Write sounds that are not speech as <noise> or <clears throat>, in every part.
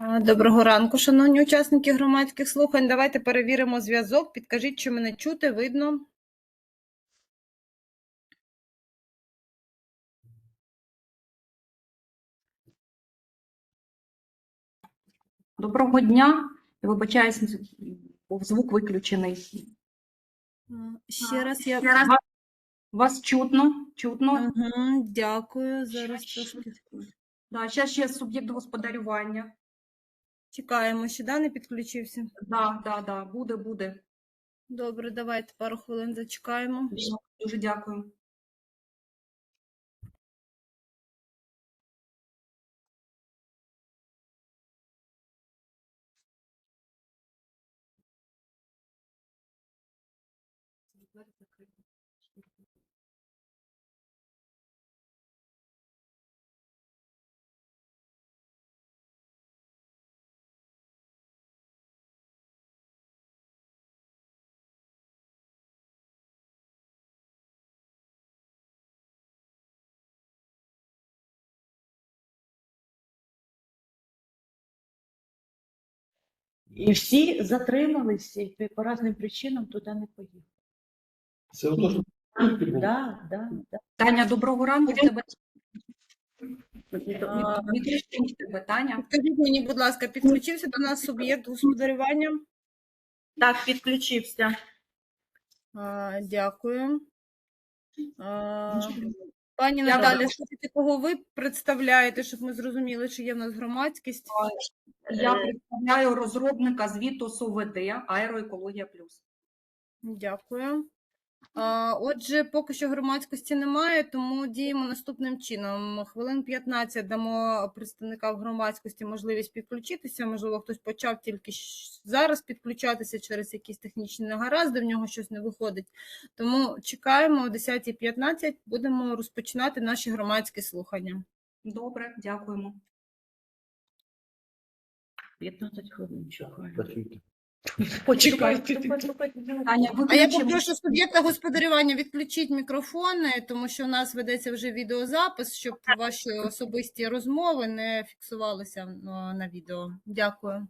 Доброго ранку, шановні учасники громадських слухань. Давайте перевіримо зв'язок. Підкажіть, чи мене чути, видно. Доброго дня. Вибачаюсь, був звук виключений. Ще раз я Вас, вас чутно, чутно. Ага, дякую. Зараз трошки Да, ще ще суб'єкт господарювання. Чекаємо, ще да, не підключився. Да, да, да, буде, буде. Добре, давайте пару хвилин зачекаємо. Дуже дякую. І всі затрималися і по- різним причинам туди не поїхали. Це ото, що Да, да, да. Таня, доброго ранку. В тебе мікрофон тебе, Таня. Підкажіть мені, будь ласка, підключився до нас суб'єкт господарювання? Так, підключився. А, Дякую. А, Пані скажіть, кого ви представляєте, щоб ми зрозуміли, чи є в нас громадськість? Я представляю розробника звіту СОВД Аероекологія Плюс. Дякую. Отже, поки що громадськості немає, тому діємо наступним чином. Хвилин 15 дамо представникам громадськості можливість підключитися. Можливо, хтось почав тільки зараз підключатися через якісь технічні негаразди, в нього щось не виходить. Тому чекаємо о 10.15, будемо розпочинати наші громадські слухання. Добре, дякуємо. 15 хвилин чекаю. Почекайте. Аня, А я попрошу суб'єкта господарювання відключити мікрофони, тому що у нас ведеться вже відеозапис, щоб ваші особисті розмови не фіксувалися на відео. Дякую.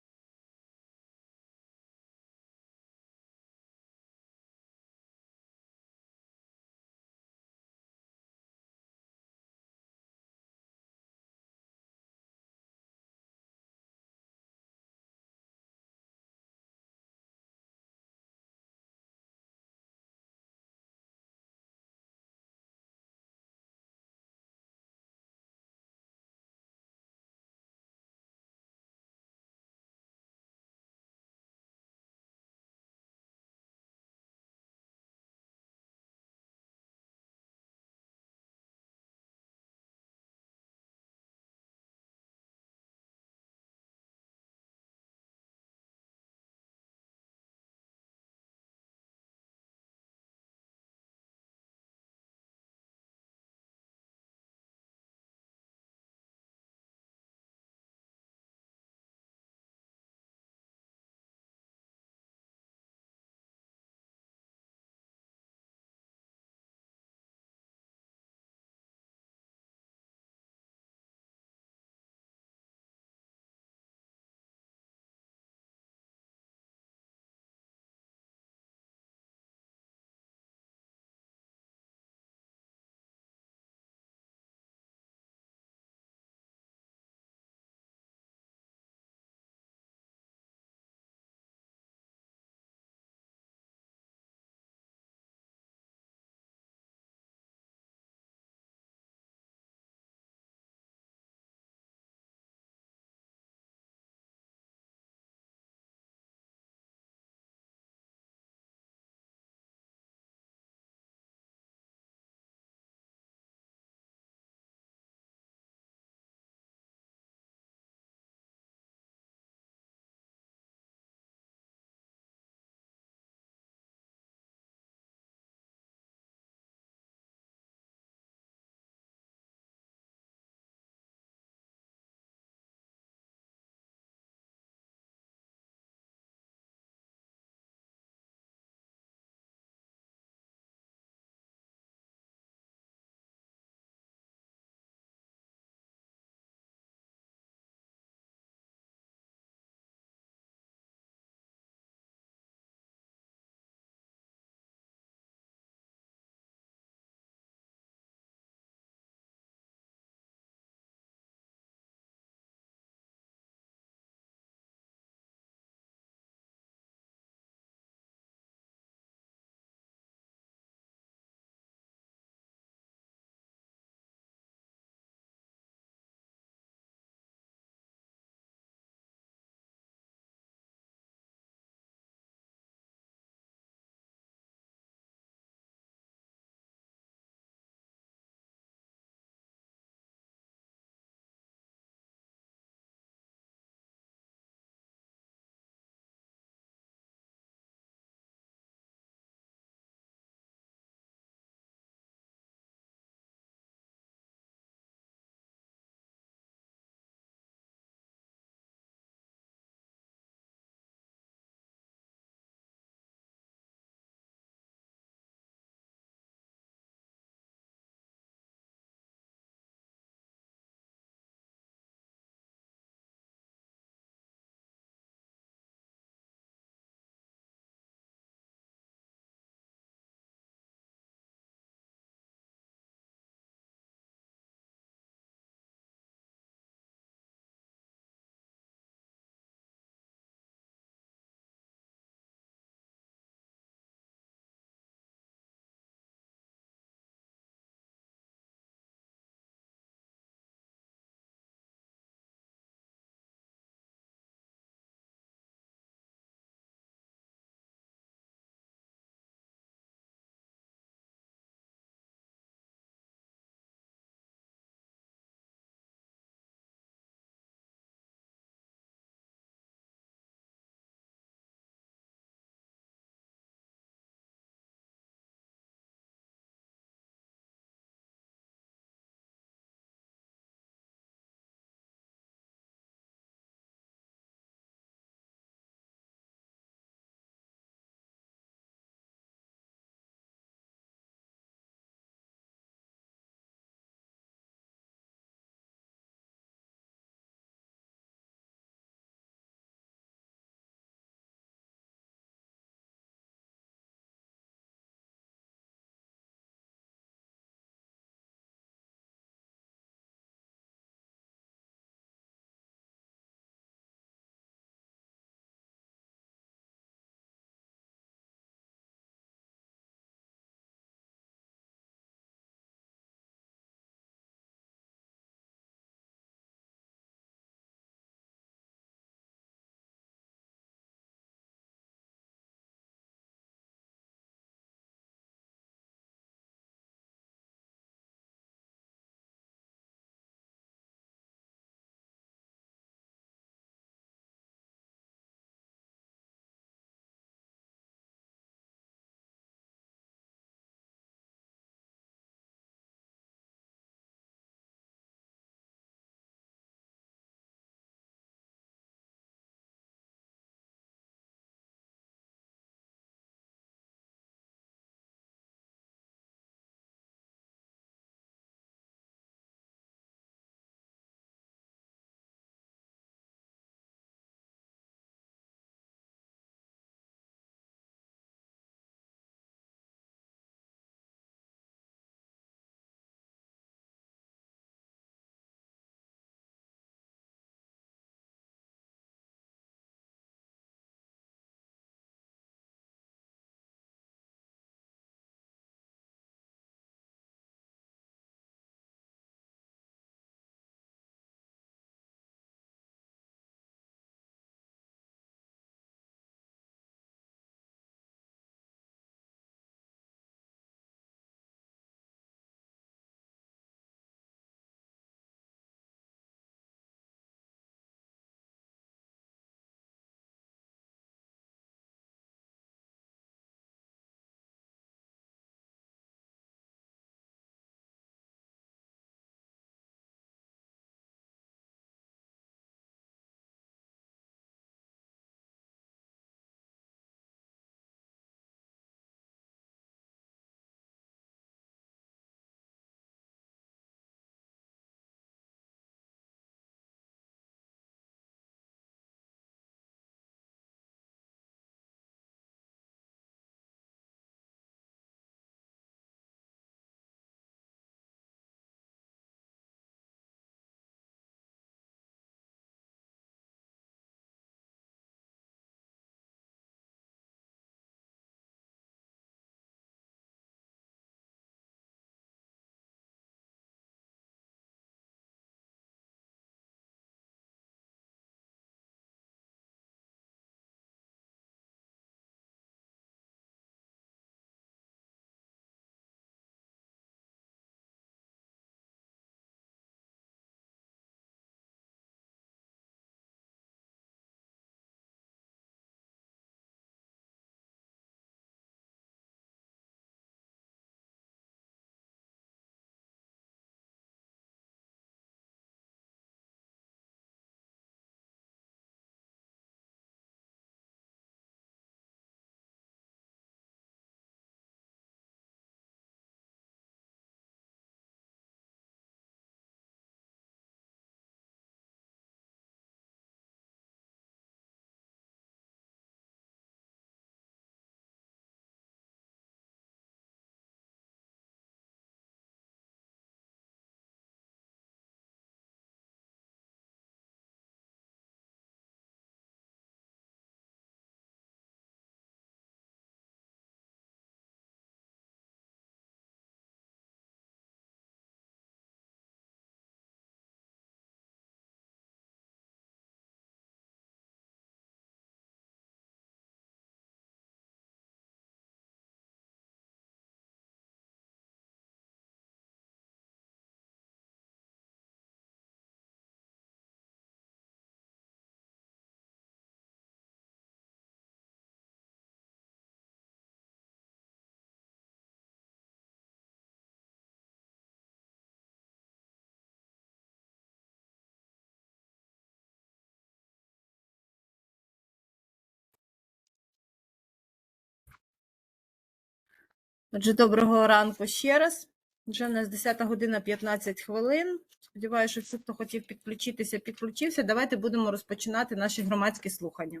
Отже, доброго ранку ще раз. Вже в нас 10 година 15 хвилин. Сподіваюся, що всі, хто хотів підключитися, підключився. Давайте будемо розпочинати наші громадські слухання.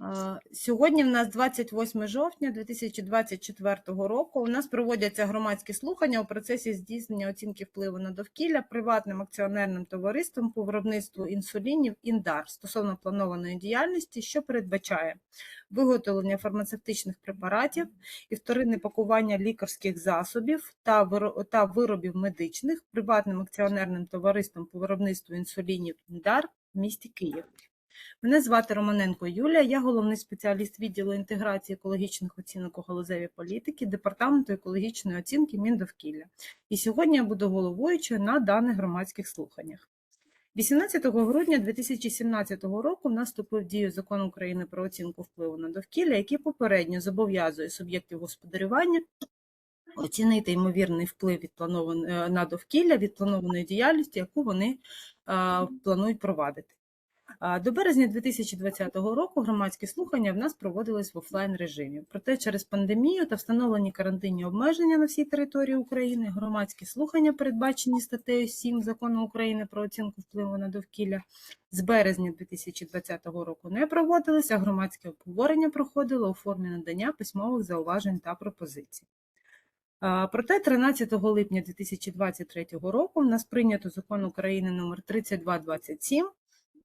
Е, Сьогодні в нас 28 жовтня 2024 року. У нас проводяться громадські слухання у процесі здійснення оцінки впливу на довкілля приватним акціонерним товариством по виробництву інсулінів «Індар» стосовно планованої діяльності, що передбачає виготовлення фармацевтичних препаратів і вторинне пакування лікарських засобів та виро- та виробів медичних приватним акціонерним товариством по виробництву інсулінів «Індар» в місті Київ. Мене звати Романенко Юлія, я головний спеціаліст відділу інтеграції екологічних оцінок у галузевій політики Департаменту екологічної оцінки Міндовкілля. І сьогодні я буду головуючою на даних громадських слуханнях. 18 грудня 2017 року наступив в дію закон України про оцінку впливу на довкілля, який попередньо зобов'язує суб'єктів господарювання оцінити ймовірний вплив від планован- е, на довкілля від планованої діяльності, яку вони е, планують провадити. До березня 2020 року громадські слухання в нас проводились в офлайн режимі. Проте через пандемію та встановлені карантинні обмеження на всій території України громадські слухання, передбачені статтею 7 Закону України про оцінку впливу на довкілля, з березня 2020 року не проводилися, громадське обговорення проходило у формі надання письмових зауважень та пропозицій. Проте 13 липня 2023 року в нас прийнято закон України номер 3227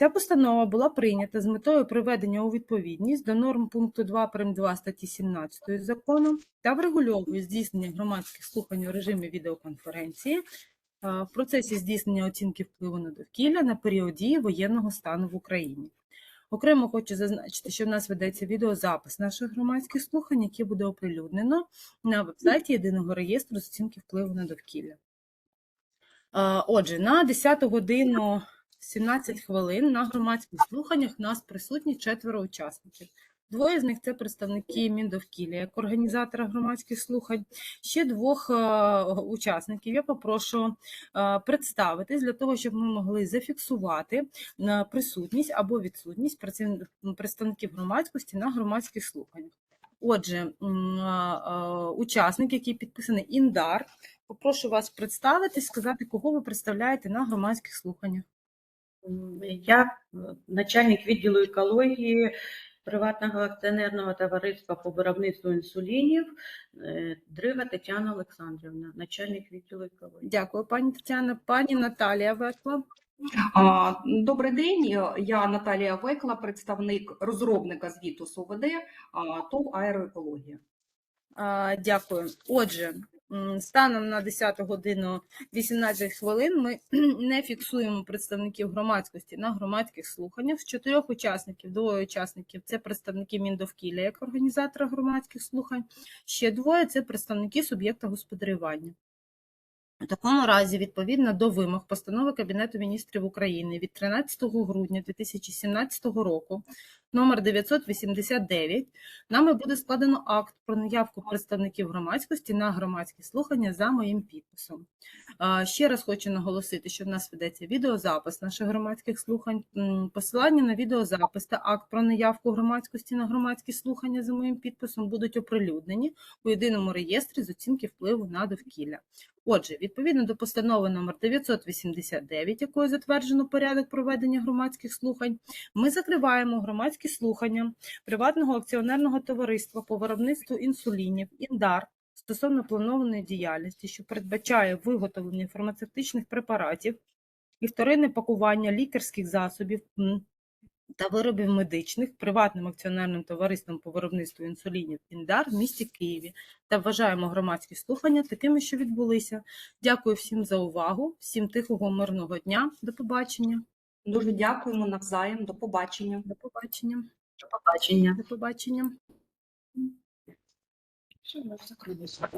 Ця постанова була прийнята з метою приведення у відповідність до норм пункту 2 прим. 2 статті 17 закону та врегульовує здійснення громадських слухань у режимі відеоконференції в процесі здійснення оцінки впливу на довкілля на період дії воєнного стану в Україні. Окремо хочу зазначити, що в нас ведеться відеозапис наших громадських слухань, які буде оприлюднено на вебсайті єдиного реєстру з оцінки впливу на довкілля. Отже, на 10 годину 17 хвилин на громадських слуханнях у нас присутні четверо учасників. Двоє з них це представники Міндовкілля як організатора громадських слухань. Ще двох е, учасників я попрошу е, представитись для того, щоб ми могли зафіксувати на присутність або відсутність представників громадськості на громадських слуханнях. Отже, е, е, учасник, який підписаний Індар, попрошу вас представитись, сказати, кого ви представляєте на громадських слуханнях. Я е, начальник відділу екології приватного акціонерного товариства по виробництву інсулінів е, Дрига Тетяна Олександрівна, начальник відділу екології. Дякую, пані Тетяна. Пані Наталія Векла. А, Добрий день. Я Наталія Векла, представник розробника звіту СУВД а, ТОВ «Аероекологія». А, Дякую. Отже, станом на 10 годину 18 хвилин ми <clears throat> не фіксуємо представників громадськості на громадських слуханнях. З чотирьох учасників, двоє учасників це представники Міндовкілля як організатора громадських слухань. Ще двоє це представники суб'єкта господарювання. У такому разі, відповідно до вимог постанови Кабінету міністрів України від 13 грудня 2017 року, номер 989, нами буде складено акт про наявку представників громадськості на громадські слухання за моїм підписом. Ще раз хочу наголосити, що в нас ведеться відеозапис наших громадських слухань. Посилання на відеозапис та акт про наявку громадськості на громадські слухання за моїм підписом будуть оприлюднені у єдиному реєстрі з оцінки впливу на довкілля. Отже, відповідно до постанови номер 989, якою затверджено порядок проведення громадських слухань, ми закриваємо громадські слухання приватного акціонерного товариства по виробництву інсулінів «Індар» стосовно планованої діяльності, що передбачає виготовлення фармацевтичних препаратів і вторинне пакування лікарських засобів та виробів медичних приватним акціонерним товариством по виробництву інсулінів «Індар» в місті Києві та вважаємо громадські слухання такими, що відбулися. Дякую всім за увагу, всім тихого мирного дня. До побачення. Дуже дякуємо навзаєм. До побачення. До побачення. До побачення. До побачення. Що закрилося?